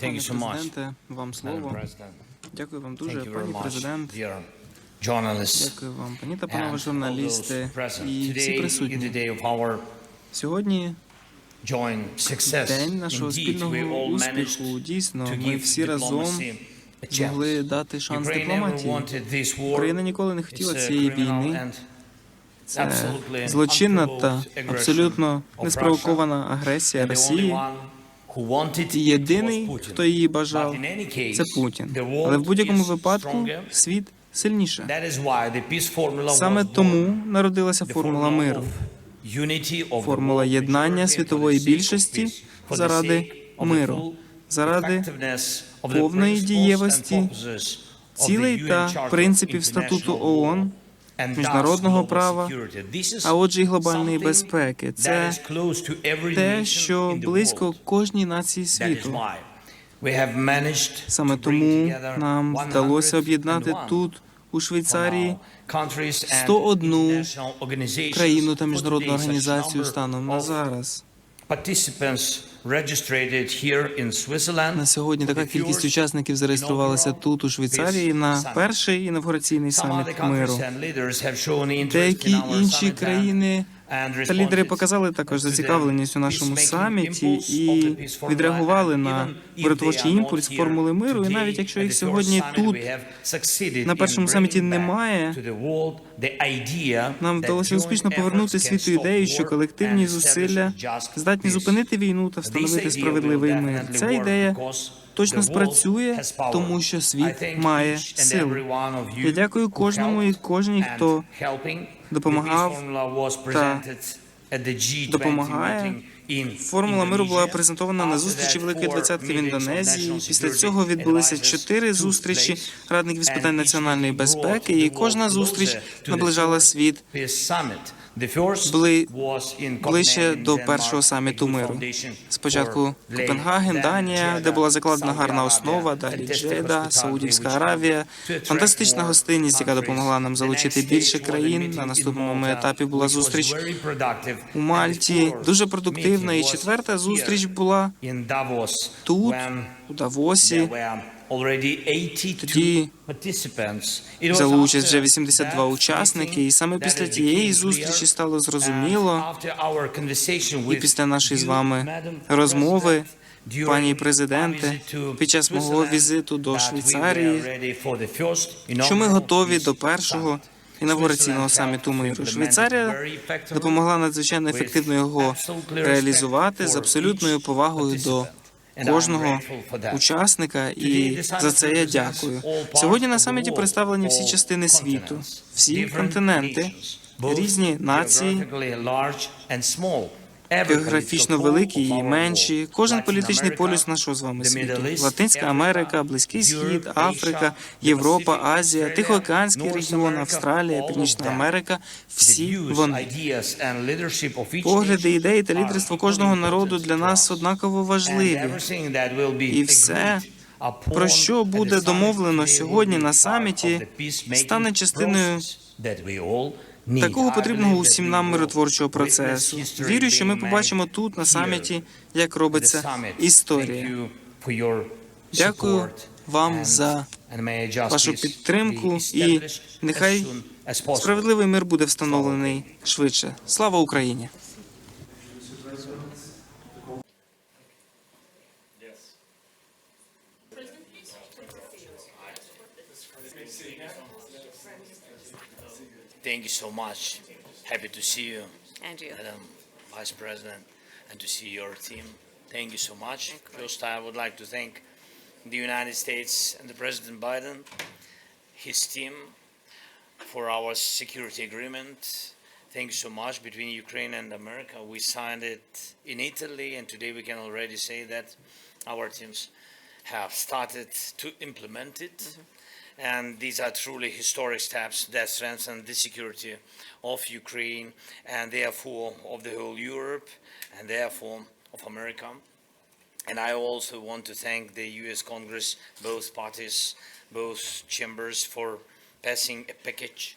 Пане президенте, вам слово. Дякую вам дуже, пані президент. Дякую вам, пані та панове журналісти і всі присутні. Сьогодні день нашого спільного успіху. Дійсно, ми всі разом змогли дати шанс дипломатії. Україна ніколи не хотіла цієї війни. Це злочинна та абсолютно неспровокована агресія Росії. Єдиний, хто її бажав, це Путін. Але в будь-якому випадку світ сильніше. Саме тому народилася формула миру. Формула єднання світової більшості заради миру, заради повної дієвості цілей та принципів статуту ООН, міжнародного права, а отже, і глобальної безпеки. Це те, що близько кожній нації світу. Саме тому нам вдалося об'єднати 101 тут, у Швейцарії, from our countries and 101 international organizations країну та міжнародну організацію станом на зараз. На сьогодні така кількість учасників зареєструвалася тут, у Швейцарії, на перший інавгураційний саміт миру. Деякі інші країни та лідери показали також зацікавленість у нашому саміті і відреагували на миротворчий імпульс формули миру. І навіть якщо їх сьогодні тут на першому саміті немає, нам вдалося успішно повернути світу ідею, що колективні зусилля здатні зупинити війну та встановити справедливий мир. Ця ідея точно спрацює, тому що світ має силу. Я дякую кожному і кожній, хто допомагав та presented at the G20 допомагає. Формула миру була презентована на зустрічі Великої двадцятки в Індонезії. Після цього відбулися чотири зустрічі радників з питань національної безпеки, і кожна зустріч наближала світ in ближче до першого саміту миру. Спочатку Копенгаген, Данія, де була закладена гарна основа, далі Джеда, Саудівська Аравія, фантастична гостинність, яка допомогла нам залучити більше країн. На наступному етапі була зустріч у Мальті, дуже продуктивна. І meeting was четверта зустріч була тут, у Давосі. there were already 82 Тоді Взяли участь вже after 82 that учасники, і саме після тієї зустрічі стало зрозуміло, і після нашої з вами розмови, пані президенте, під час мого візиту до Швейцарії, що ми готові до першого. Інавгураційного саміту миру. Швейцарія допомогла надзвичайно ефективно його реалізувати з абсолютною повагою до кожного учасника, і за це я дякую. Сьогодні на саміті представлені всі частини світу, всі континенти, різні нації, географічно великі і менші. Кожен політичний полюс нашого з вами світу. Латинська Америка, Близький Схід, Африка, Європа, Азія, Тихоокеанський регіон, Австралія, Північна Америка. Всі вони. Погляди, ідеї та лідерство кожного народу для нас однаково важливі. І все, Про що буде домовлено сьогодні на саміті, стане частиною такого потрібного усім нам миротворчого процесу. Вірю, що ми побачимо тут на саміті, як робиться історія. Дякую вам за вашу підтримку і нехай справедливий мир буде встановлений швидше. Слава Україні! Thank you so much. Happy to see you, And you. Madam Vice President, and to see your team. Thank you so much. First, I would like to thank the United States and the President Biden, his team, for our security agreement. Thank you so much between Ukraine and America. We signed it in Italy, and today we can already say that our teams have started to implement it. Mm-hmm. And these are truly historic steps that strengthen the security of Ukraine and therefore of the whole Europe and therefore of America. And I also want to thank the US Congress, both parties, both chambers for passing a package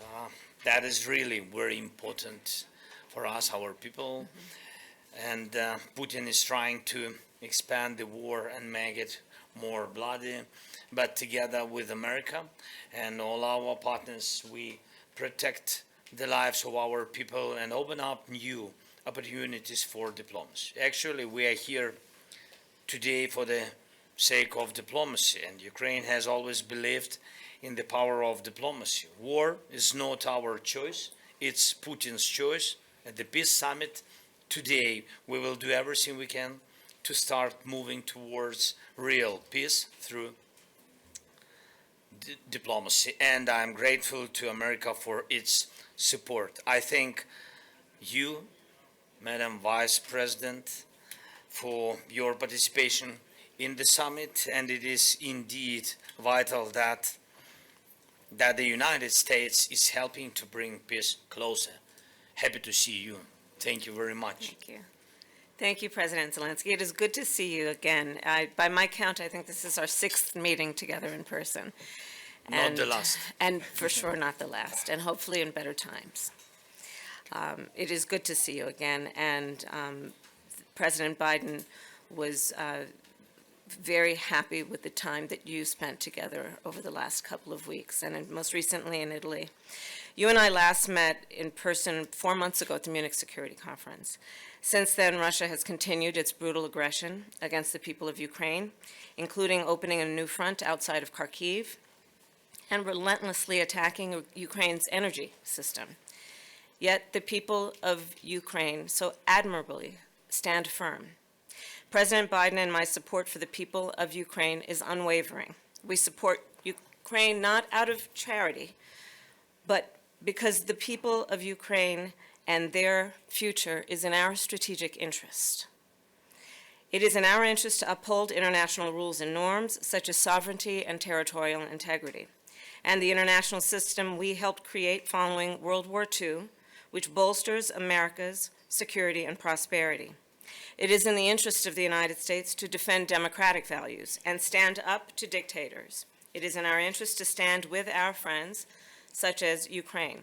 uh, that is really very important for us, our people. And uh, Putin is trying to expand the war and make it more bloody. But together with America and all our partners, we protect the lives of our people and open up new opportunities for diplomacy. Actually, we are here today for the sake of diplomacy, and Ukraine has always believed in the power of diplomacy. War is not our choice, it's Putin's choice. At the Peace Summit today, we will do everything we can to start moving towards real peace through di- diplomacy. And I'm grateful to America for its support. I thank you, Madam Vice President, for your participation in the summit, and it is indeed vital that that the United States is helping to bring peace closer. Happy to see you. Thank you very much. Thank you. Thank you, President Zelensky. It is good to see you again. I, by my count, I think this is our sixth meeting together in person. Not the And- last. And for sure not the last, and hopefully in better times. Um, It is good to see you again, and um, President Biden was uh, very happy with the time that you spent together over the last couple of weeks, and in- most recently in Italy. You and I last met in person four months ago at the Munich Security Conference. Since then, Russia has continued its brutal aggression against the people of Ukraine, including opening a new front outside of Kharkiv and relentlessly attacking Ukraine's energy system. Yet the people of Ukraine so admirably stand firm. President Biden and my support for the people of Ukraine is unwavering. We support Ukraine not out of charity, but because the people of Ukraine and their future is in our strategic interest. It is in our interest to uphold international rules and norms such as sovereignty and territorial integrity, and the international system we helped create following World War II, which bolsters America's security and prosperity. It is in the interest of the United States to defend democratic values and stand up to dictators. It is in our interest to stand with our friends, such as Ukraine.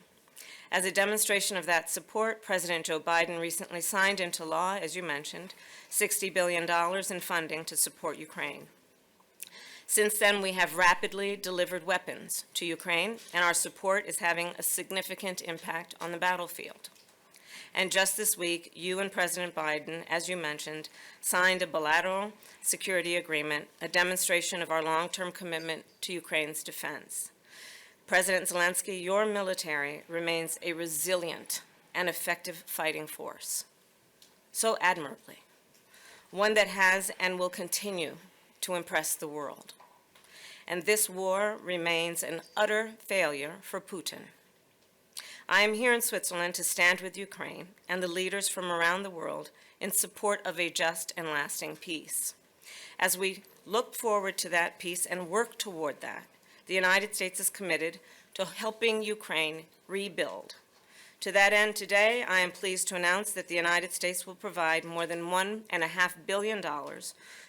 As a demonstration of that support, President Joe Biden recently signed into law, as you mentioned, $60 billion in funding to support Ukraine. Since then, we have rapidly delivered weapons to Ukraine, and our support is having a significant impact on the battlefield. And just this week, you and President Biden, as you mentioned, signed a bilateral security agreement, a demonstration of our long-term commitment to Ukraine's defense. President Zelensky, your military remains a resilient and effective fighting force, so admirably, one that has and will continue to impress the world. And this war remains an utter failure for Putin. I am here in Switzerland to stand with Ukraine and the leaders from around the world in support of a just and lasting peace. As we look forward to that peace and work toward that, the United States is committed to helping Ukraine rebuild. To that end, today, I am pleased to announce that the United States will provide more than $1.5 billion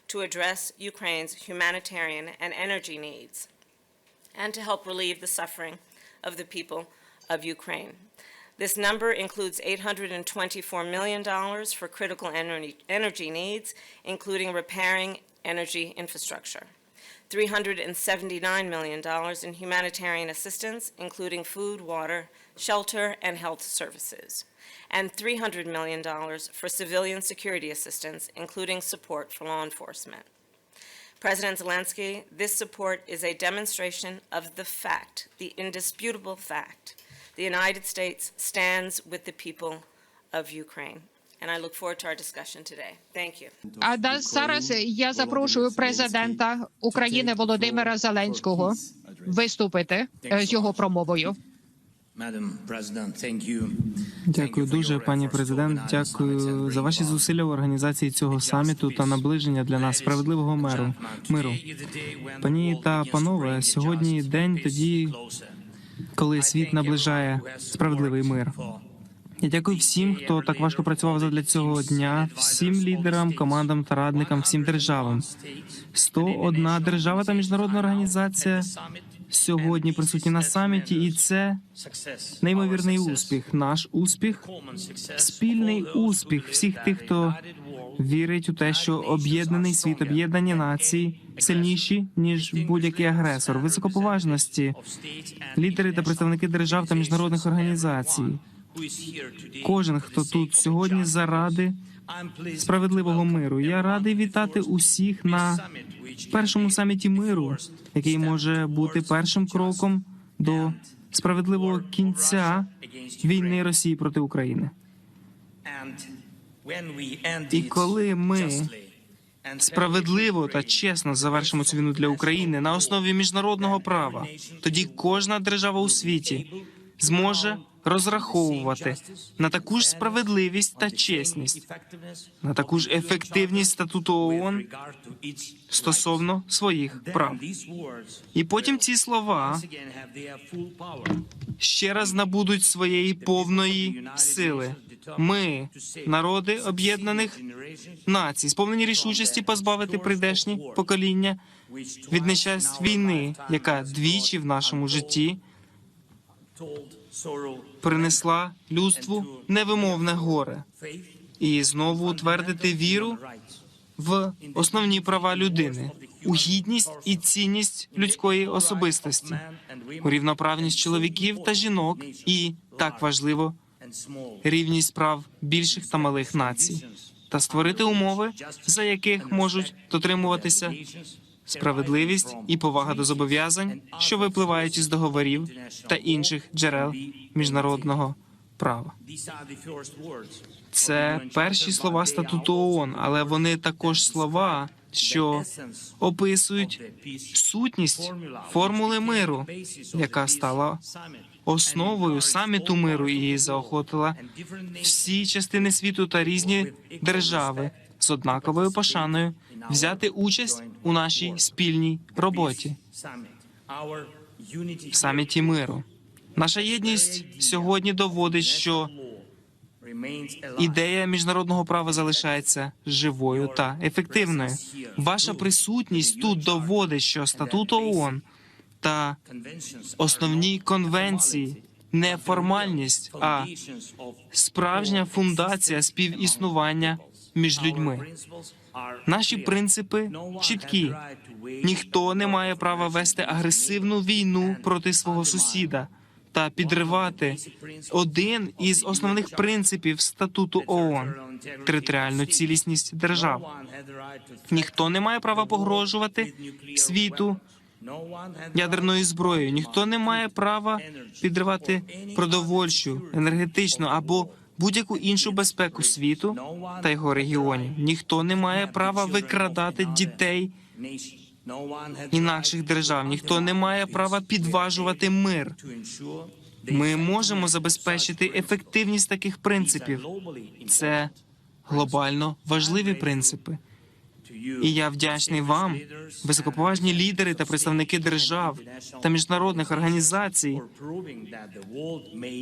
to address Ukraine's humanitarian and energy needs, and to help relieve the suffering of the people of Ukraine. This number includes $824 million for critical energy needs, including repairing energy infrastructure. $379 million in humanitarian assistance, including food, water, shelter, and health services, and $300 million for civilian security assistance, including support for law enforcement. President Zelensky, this support is a demonstration of the fact, the indisputable fact, the United States stands with the people of Ukraine. And I look forward to our discussion today. Thank you. А да- зараз я запрошую президента України Володимира Зеленського виступити е, з його промовою. Madam President, thank you. Дякую дуже, пані президент. Дякую за ваші зусилля в організації цього саміту та наближення для нас справедливого миру. Миру, Пані та панове, сьогодні день тоді, коли світ наближає справедливий мир. Я дякую всім, хто так важко працював задля цього дня, всім лідерам, командам та радникам, всім державам. 101 держава та міжнародна організація сьогодні присутні на саміті, і це неймовірний успіх. Наш успіх, спільний успіх всіх тих, хто вірить у те, що об'єднаний світ, об'єднані нації сильніші ніж будь-який агресор, високоповажності, лідери та представники держав та міжнародних організацій. Кожен, хто тут сьогодні заради справедливого миру. Я радий вітати усіх на першому саміті миру, який може бути першим кроком до справедливого кінця війни Росії проти України. І коли ми Справедливо та чесно завершимо цю війну для України на основі міжнародного права. Тоді кожна держава у світі зможе розраховувати на таку ж справедливість та чесність, на таку ж ефективність статуту ООН стосовно своїх прав. І потім ці слова ще раз набудуть своєї повної сили. Ми, народи об'єднаних націй, сповнені рішучості позбавити прийдешні покоління від нещасть війни, яка двічі в нашому житті принесла людству невимовне горе, і знову утвердити віру в основні права людини, у гідність і цінність людської особистості, у рівноправність чоловіків та жінок, і так важливо рівність прав більших та малих націй, та створити умови, за яких можуть дотримуватися справедливість і повага до зобов'язань, що випливають із договорів та інших джерел міжнародного права. Це перші слова статуту ООН, але вони також слова, що описують сутність формули миру, яка стала основою саміту миру і заохотила всі частини світу та різні держави з однаковою пошаною взяти участь у нашій спільній роботі в саміті миру. Наша єдність сьогодні доводить, що ідея міжнародного права залишається живою та ефективною. Ваша присутність тут доводить, що статут ООН та основні конвенції не формальність, а справжня фундація співіснування між людьми. Наші принципи чіткі. Ніхто не має права вести агресивну війну проти свого сусіда та підривати один із основних принципів статуту ООН – територіальну цілісність держав. Ніхто не має права погрожувати світу ядерною зброєю. Ніхто не має права підривати продовольчу, енергетичну або будь-яку іншу безпеку світу та його регіонів. Ніхто не має права викрадати дітей інакших держав. Ніхто не має права підважувати мир. Ми можемо забезпечити ефективність таких принципів. Це глобально важливі принципи. І я вдячний вам, високоповажні лідери та представники держав та міжнародних організацій,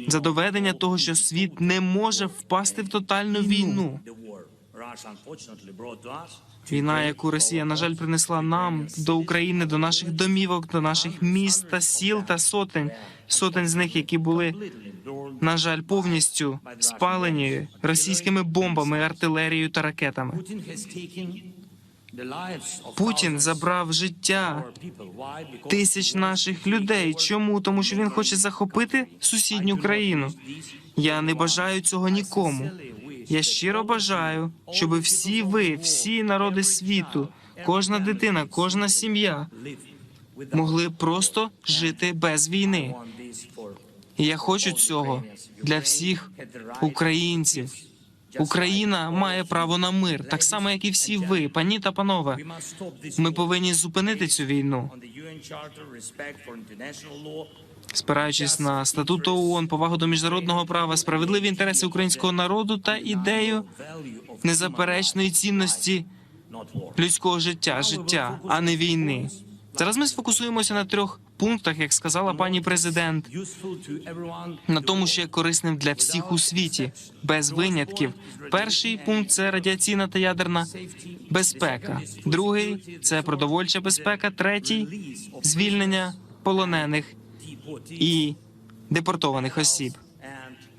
за доведення того, що світ не може впасти в тотальну війну. Війна, яку Росія, на жаль, принесла нам до України, до наших домівок, до наших міст та сіл та сотень, сотень з них, які були, на жаль, повністю спалені російськими бомбами, артилерією та ракетами. Путін забрав життя тисяч наших людей. Чому? Тому що він хоче захопити сусідню країну. Я не бажаю цього нікому. Я щиро бажаю, щоб всі ви, всі народи світу, кожна дитина, кожна сім'я могли просто жити без війни. І я хочу цього для всіх українців. Україна має право на мир, так само як і всі ви, пані та панове. Ми повинні зупинити цю війну, спираючись на статут ООН, повагу до міжнародного права, справедливі інтереси українського народу та ідею незаперечної цінності людського життя, життя, а не війни. Зараз ми сфокусуємося на трьох пунктах, як сказала пані президент, на тому, що є корисним для всіх у світі, без винятків. Перший пункт це радіаційна та ядерна безпека. Другий це продовольча безпека. Третій звільнення полонених і депортованих осіб,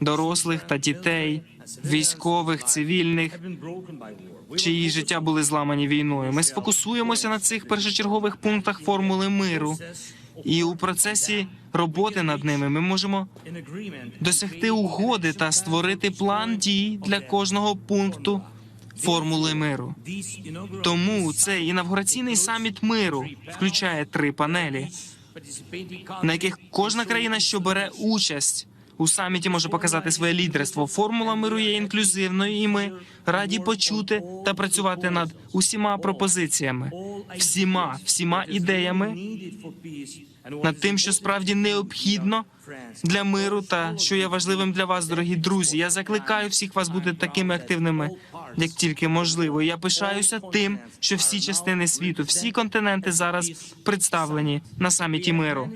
дорослих та дітей, військових, цивільних, чиї життя були зламані війною. Ми сфокусуємося на цих першочергових пунктах формули миру, і у процесі роботи над ними ми можемо досягти угоди та створити план дій для кожного пункту формули миру. Тому цей інавгураційний саміт миру включає три панелі, на яких кожна країна, що бере участь у саміті, може показати своє лідерство. Формула миру є інклюзивною, і ми раді почути та працювати над усіма пропозиціями, всіма, всіма ідеями, над тим, що справді необхідно для миру та що є важливим для вас, дорогі друзі. Я закликаю всіх вас бути такими активними, як тільки можливо. Я пишаюся тим, що всі частини світу, всі континенти зараз представлені на саміті миру.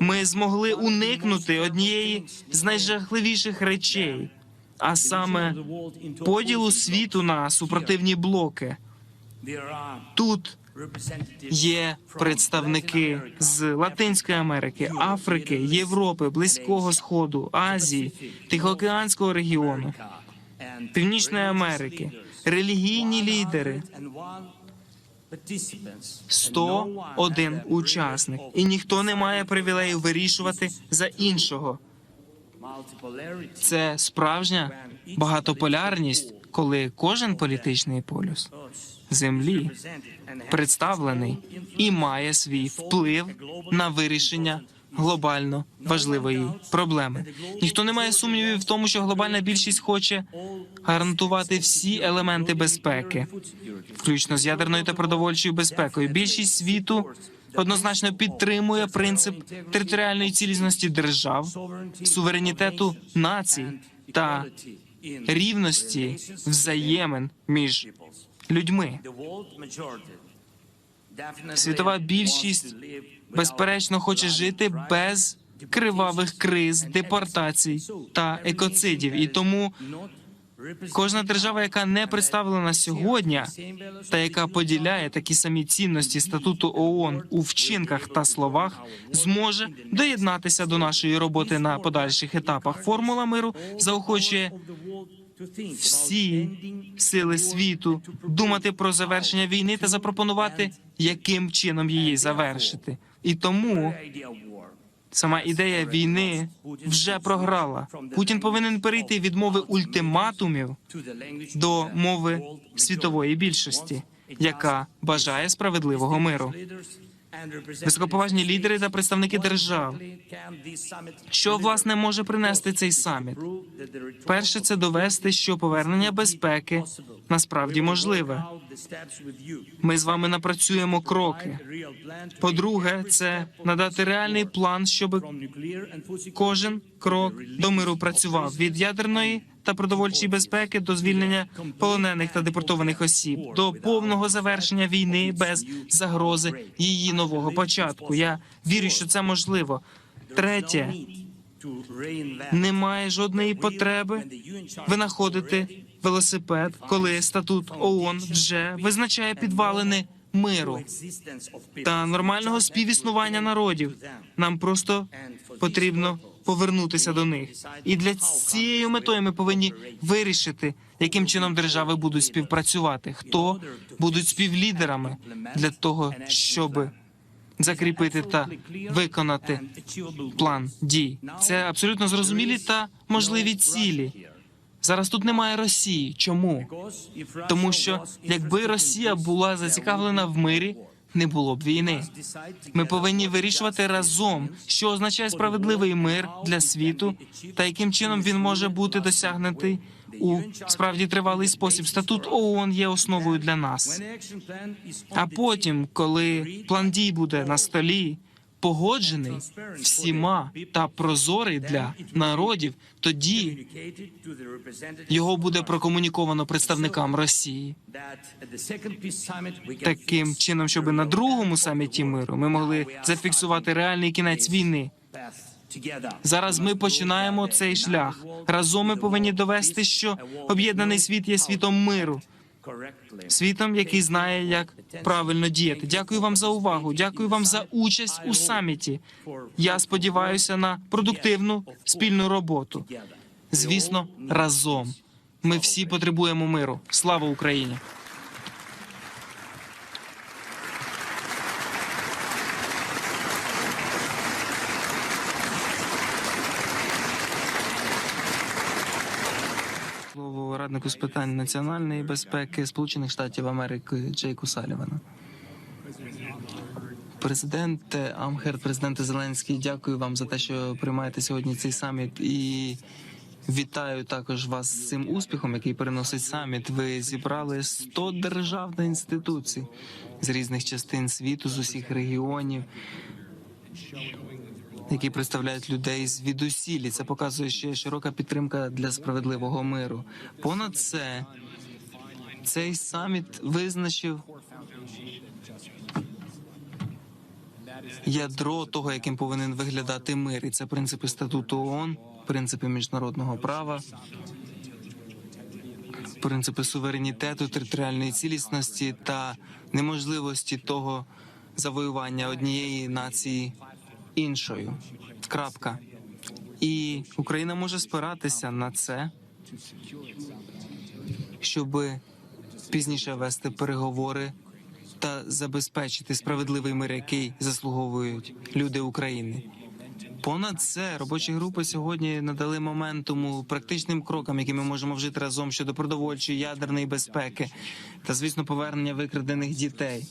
Ми змогли уникнути однієї з найжахливіших речей, а саме поділу світу на супротивні блоки. Тут є представники з Латинської Америки, Африки, Європи, Близького Сходу, Азії, Тихоокеанського регіону, Північної Америки, релігійні лідери. 101 учасник, і ніхто не має привілею вирішувати за іншого. Це справжня багатополярність, коли кожен політичний полюс землі представлений і має свій вплив на вирішення глобально важливої проблеми. Ніхто не має сумнівів в тому, що глобальна більшість хоче гарантувати всі елементи безпеки, включно з ядерною та продовольчою безпекою. Більшість світу однозначно підтримує принцип територіальної цілісності держав, суверенітету націй та рівності взаємин між людьми. Світова більшість безперечно хоче жити без кривавих криз, депортацій та екоцидів, і тому кожна держава, яка не представлена сьогодні, та яка поділяє такі самі цінності статуту ООН у вчинках та словах, зможе доєднатися до нашої роботи на подальших етапах. Формула миру заохочує всі сили світу думати про завершення війни та запропонувати, яким чином її завершити. І тому сама ідея війни вже програла. Путін повинен перейти від мови ультиматумів до мови світової більшості, яка бажає справедливого миру. Високоповажні лідери та представники держав. Що власне може принести цей саміт? Перше, це довести, що повернення безпеки насправді можливе. Ми з вами напрацюємо кроки. По-друге, це надати реальний план, щоб кожен крок до миру працював від ядерної та продовольчої безпеки до звільнення полонених та депортованих осіб, до повного завершення війни без загрози її нового початку. Я вірю, що це можливо. Третє, немає жодної потреби винаходити велосипед, коли статут ООН вже визначає підвалини миру та нормального співіснування народів. Нам просто потрібно повернутися до них. І для цією метою ми повинні вирішити, яким чином держави будуть співпрацювати, хто будуть співлідерами для того, щоб закріпити та виконати план дій. Це абсолютно зрозумілі та можливі цілі. Зараз тут немає Росії. Чому? Тому що якби Росія була зацікавлена в мирі, не було б війни. Ми повинні вирішувати разом, що означає справедливий мир для світу, та яким чином він може бути досягнутий у справді тривалий спосіб. Статут ООН є основою для нас. А потім, коли план дій буде на столі, погоджений всіма та прозорий для народів, тоді його буде прокомуніковано представникам Росії. Таким чином, щоб на другому саміті миру ми могли зафіксувати реальний кінець війни. Зараз ми починаємо цей шлях. Разом ми повинні довести, що об'єднаний світ є світом миру. Світом, який знає, як правильно діяти. Дякую вам за увагу. Дякую вам за участь у саміті. Я сподіваюся на продуктивну спільну роботу. Звісно, разом. Ми всі потребуємо миру. Слава Україні! Слово раднику з питань національної безпеки Сполучених Штатів Америки Джейку Салівана. Президенте Амхер, президенте Зеленський, дякую вам за те, що приймаєте сьогодні цей саміт і. Вітаю також вас з цим успіхом, який переносить саміт. Ви зібрали 100 держав та інституцій з різних частин світу, з усіх регіонів, які представляють людей звідусілі. Це показує, є широка підтримка для справедливого миру. Понад це цей саміт визначив ядро того, яким повинен виглядати мир, і це принципи статуту ООН, принципи міжнародного права, принципи суверенітету, територіальної цілісності та неможливості того завоювання однієї нації іншою. Крапка. І Україна може спиратися на це, щоб пізніше вести переговори та забезпечити справедливий мир, який заслуговують люди України. Понад це робочі групи сьогодні надали моментуму практичним крокам, які ми можемо вжити разом щодо продовольчої ядерної безпеки та, звісно, повернення викрадених дітей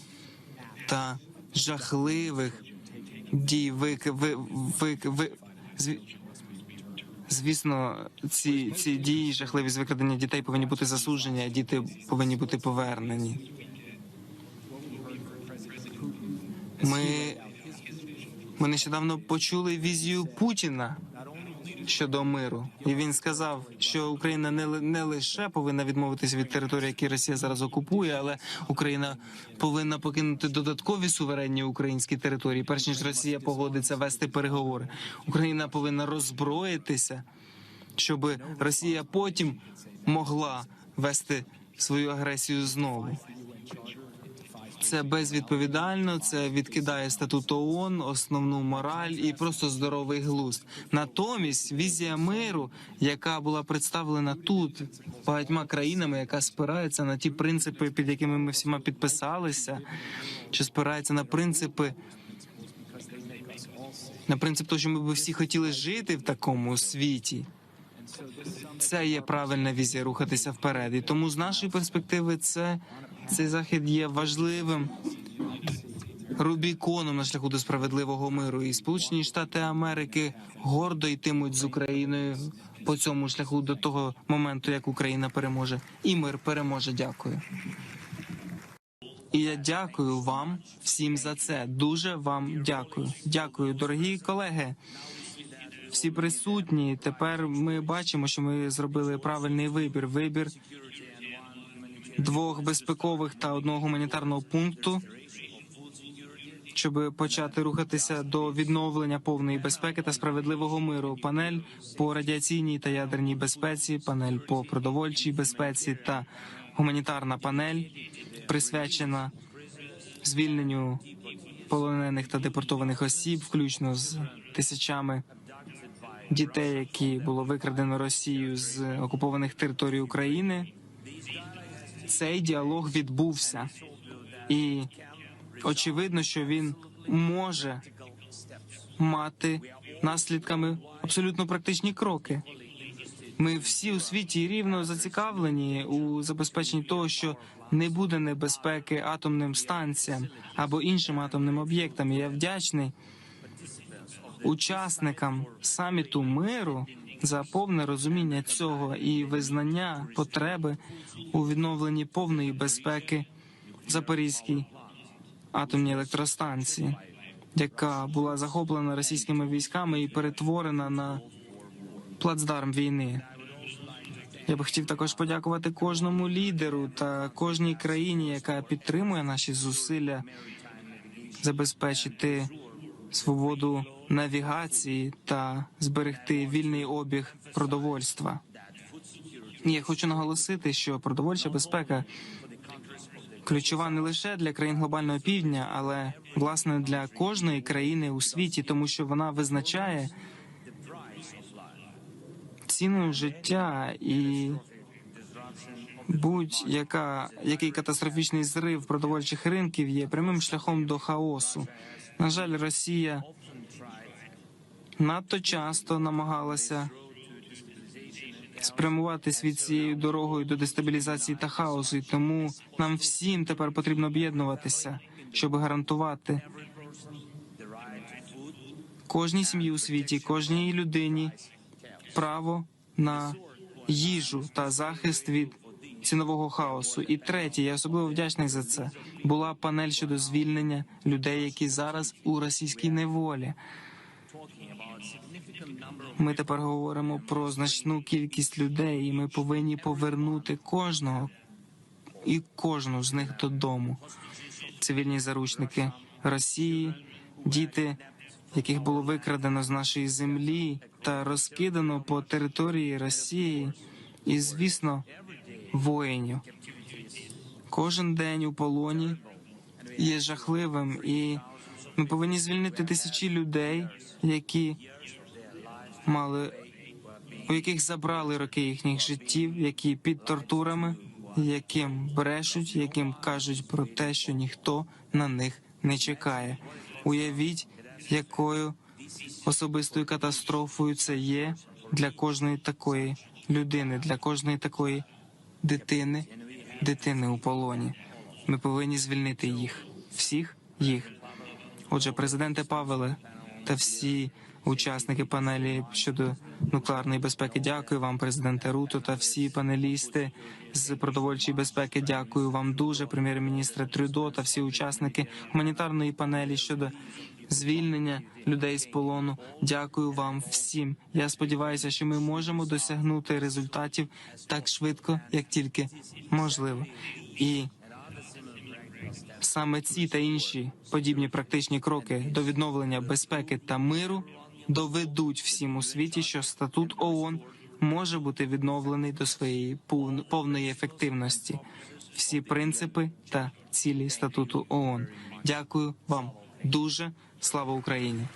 та жахливих дій ви, ви, ви, ви, зві- Звісно, ці, ці дії жахливі з викрадення дітей повинні бути засуджені, а діти повинні бути повернені. Ми, ми нещодавно почули візію Путіна щодо миру, і він сказав, що Україна не, не лише повинна відмовитися від території, які Росія зараз окупує, але Україна повинна покинути додаткові суверенні українські території, перш ніж Росія погодиться вести переговори. Україна повинна роззброїтися, щоб Росія потім могла вести свою агресію знову. Це безвідповідально, це відкидає статут ООН, основну мораль і просто здоровий глузд. Натомість візія миру, яка була представлена тут багатьма країнами, яка спирається на ті принципи, під якими ми всіма підписалися, що спирається на принципи. На принцип того, що ми б всі хотіли жити в такому світі. Це є правильна візія рухатися вперед. І тому з нашої перспективи це цей захід є важливим рубіконом на шляху до справедливого миру. І Сполучені Штати Америки гордо йтимуть з Україною по цьому шляху до того моменту, як Україна переможе, і мир переможе. Дякую. І я дякую вам всім за це. Дуже вам дякую. Дякую, дорогі колеги. Всі присутні. Тепер ми бачимо, що ми зробили правильний вибір. Вибір двох безпекових та одного гуманітарного пункту, щоб почати рухатися до відновлення повної безпеки та справедливого миру. Панель по радіаційній та ядерній безпеці, панель по продовольчій безпеці та гуманітарна панель присвячена звільненню полонених та депортованих осіб, включно з тисячами дітей, які було викрадено Росією з окупованих територій України. Цей діалог відбувся, і очевидно, що він може мати наслідками абсолютно практичні кроки. Ми всі у світі рівно зацікавлені у забезпеченні того, що не буде небезпеки атомним станціям або іншим атомним об'єктам. Я вдячний учасникам саміту миру за повне розуміння цього і визнання потреби у відновленні повної безпеки Запорізькій атомній електростанції, яка була захоплена російськими військами і перетворена на плацдарм війни. Я би хотів також подякувати кожному лідеру та кожній країні, яка підтримує наші зусилля забезпечити свободу навігації та зберегти вільний обіг продовольства. Я хочу наголосити, що продовольча безпека ключова не лише для країн глобального півдня, але власне для кожної країни у світі, тому що вона визначає ціну життя і будь-яка який катастрофічний зрив продовольчих ринків є прямим шляхом до хаосу. На жаль, Росія надто часто намагалася спрямувати світ цією дорогою до дестабілізації та хаосу, і тому нам всім тепер потрібно об'єднуватися, щоб гарантувати кожній сім'ї у світі, кожній людині право на їжу та захист від цінового хаосу. І третє, я особливо вдячний за це. Була панель щодо звільнення людей, які зараз у російській неволі. Ми тепер говоримо про значну кількість людей, і ми повинні повернути кожного і кожну з них додому. Цивільні заручники Росії, діти, яких було викрадено з нашої землі та розкидано по території Росії, і, звісно, воїнів. Кожен день у полоні є жахливим, і ми повинні звільнити тисячі людей, які мали у яких забрали роки їхніх життів, які під тортурами, яким брешуть, яким кажуть про те, що ніхто на них не чекає. Уявіть, якою особистою катастрофою це є для кожної такої людини, для кожної такої дитини, дитини у полоні. Ми повинні звільнити їх, всіх їх. Отже, президенте Павеле та всі учасники панелі щодо нуклеарної безпеки, дякую вам, президенте Руто, та всі панелісти з продовольчої безпеки. Дякую вам дуже, прем'єр-міністре Трюдо та всі учасники гуманітарної панелі щодо звільнення людей з полону. Дякую вам всім. Я сподіваюся, що ми можемо досягнути результатів так швидко, як тільки можливо. І Саме ці та інші подібні практичні кроки до відновлення безпеки та миру доведуть всім у світі, що статут ООН може бути відновлений до своєї повної ефективності. Всі принципи та цілі статуту ООН. Дякую вам дуже. Слава Україні!